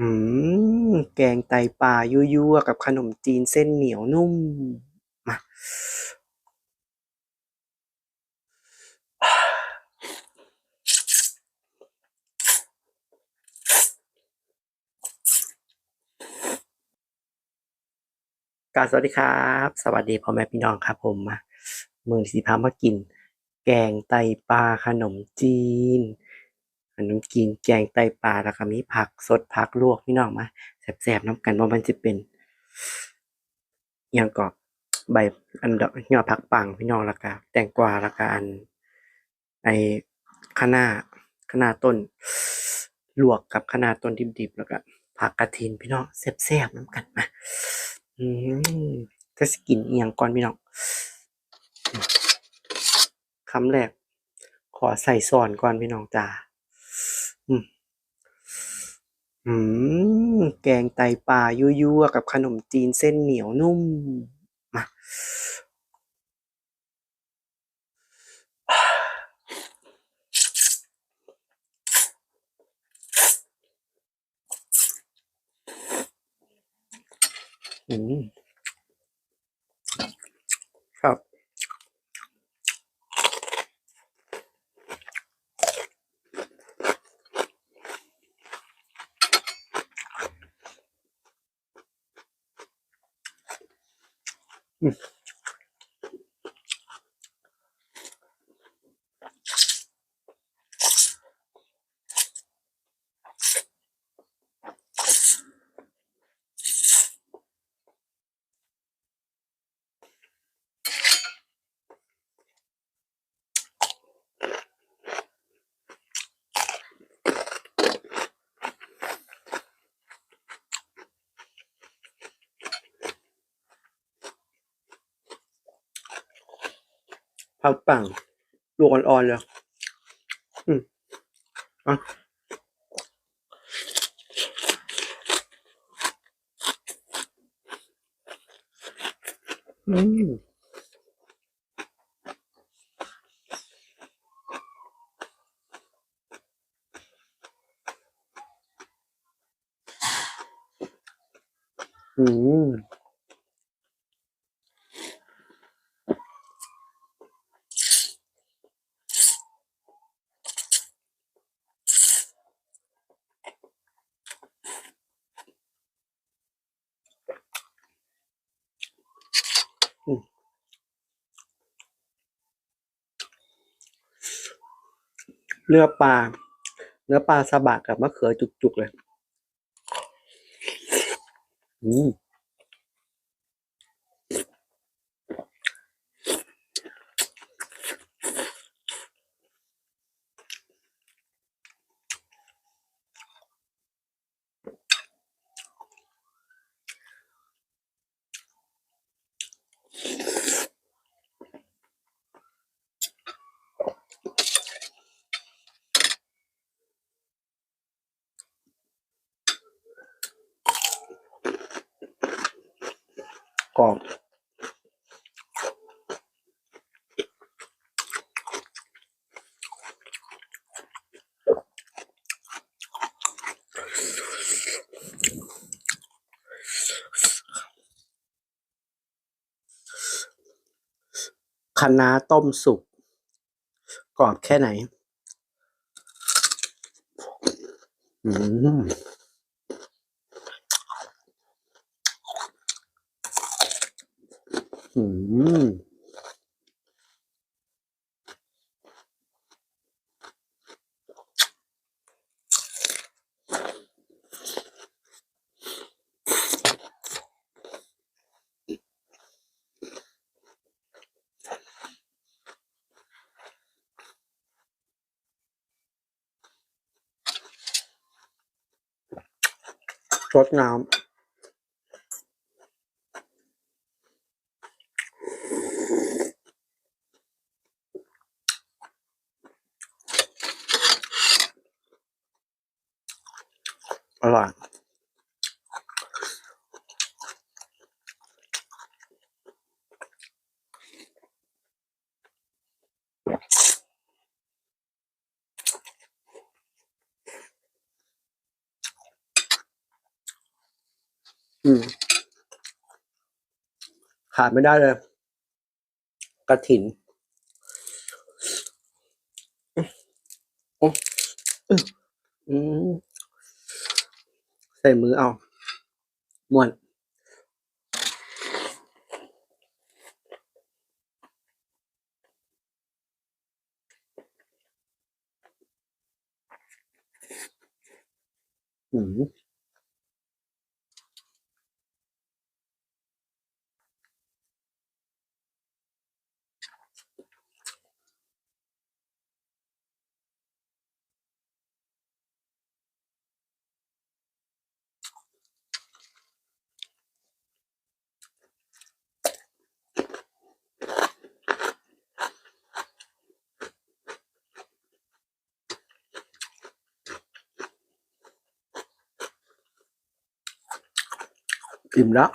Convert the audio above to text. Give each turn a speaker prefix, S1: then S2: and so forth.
S1: อืม แกงไตปลายั่วๆ กับขนมจีนเส้นเหนียวนุ่ม มา กราบสวัสดีครับ สวัสดีพ่อแม่พี่น้องครับผมมา มือนี้สิพามากิน แกงไตปลาขนมจีน ขนมจีนแกงไตปลาแล้วก็มีผักสดผักลวกพี่น้องมาแซ่บๆน้ำกันว่ามันสิเป็นอิหยังก็ใบอันดอกยอดผักปังพี่น้องแล้วก็แตงกวาแล้วก็อันไอ้คะน้าคะน้าต้นลวกกับคะน้าต้นดิบๆแล้วก็ผักกฐินพี่น้องแซ่บๆน้ำกันมาอื้อฮือแต่สิกินอิหยังก่อนพี่น้องคำแรกขอใส่ช้อนก่อนพี่น้องจ๋า อืมอื้อฮือแกงไตปลายั่วๆกับขนมจีนเส้นเหนียวนุ่ม มา อืมครับ Mm. ผักปังลวกอ่อนๆเลยอืมอะอืมอืม เนื้อปลาเนื้อปลาซาบะกับมะเขือจุกๆเลย อืม รอบคะน้าต้มสุกกรอบแค่ไหน อืม อื้อฮื อซดน้ำอร่อยอืมขาดไม่ได้เลยกระถินอืมอือืม ใส่มือเอาม้วนอืม อิ่มแล้ว